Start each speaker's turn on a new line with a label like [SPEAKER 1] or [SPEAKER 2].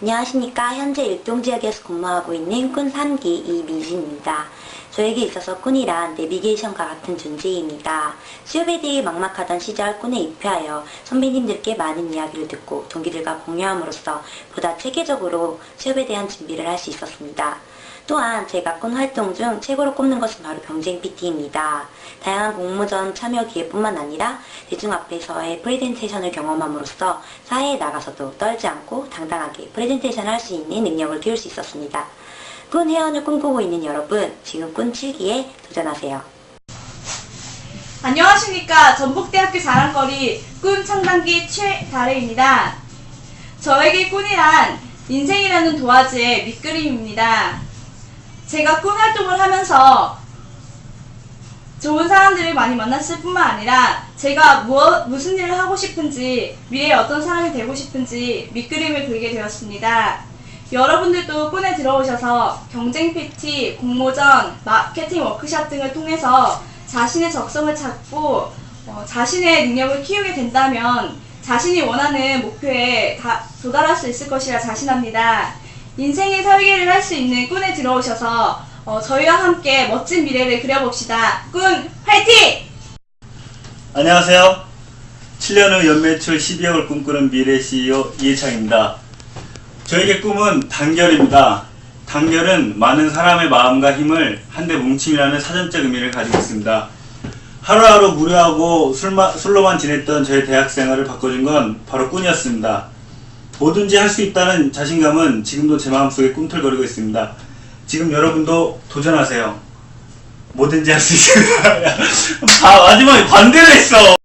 [SPEAKER 1] 안녕하십니까. 현재 일동지역에서 근무하고 있는 꾼 3기 이미진입니다. 저에게 있어서 꾼이란 내비게이션과 같은 존재입니다. 대해 막막하던 시절 꾼에 입회하여 선배님들께 많은 이야기를 듣고 동기들과 공유함으로써 보다 체계적으로 수업에 대한 준비를 할 수 있었습니다. 또한 제가 꾼 활동 중 최고로 꼽는 것은 바로 경쟁 PT입니다. 다양한 공모전 참여 기회뿐만 아니라 대중 앞에서의 프레젠테이션을 경험함으로써 사회에 나가서도 떨지 않고 당당하게 프레젠테이션을 할 수 있는 능력을 키울 수 있었습니다. 꾼 회원을 꿈꾸고 있는 여러분, 지금 꾼 7기에 도전하세요.
[SPEAKER 2] 안녕하십니까. 전북대학교 자랑거리 꾼 창단기 최다래입니다. 저에게 꾼이란 인생이라는 도화지의 밑그림입니다. 제가 꾼 활동을 하면서 좋은 사람들을 많이 만났을 뿐만 아니라 제가 무엇, 무슨 일을 하고 싶은지 미래에 어떤 사람이 되고 싶은지 밑그림을 그리게 되었습니다. 여러분들도 꾼에 들어오셔서 경쟁 PT, 공모전, 마케팅 워크샵 등을 통해서 자신의 적성을 찾고 어, 자신의 능력을 키우게 된다면 자신이 원하는 목표에 다 도달할 수 있을 것이라 자신합니다. 인생의 설계를 할 수 있는 꾼에 들어오셔서 어, 저희와 함께 멋진 미래를 그려봅시다. 꾼 화이팅!
[SPEAKER 3] 안녕하세요. 7년 후 연매출 12억을 꿈꾸는 미래 CEO 이해창입니다. 저에게 꿈은 단결입니다. 단결은 많은 사람의 마음과 힘을 한데 뭉침이라는 사전적 의미를 가지고 있습니다. 하루하루 무료하고 술마, 술로만 지냈던 저의 대학 생활을 바꿔준 건 바로 꾼이었습니다. 뭐든지 할 수 있다는 자신감은 지금도 제 마음속에 꿈틀거리고 있습니다. 지금 여러분도 도전하세요. 뭐든지 할 수 있습니다. 아, 마지막에 반대로 했어.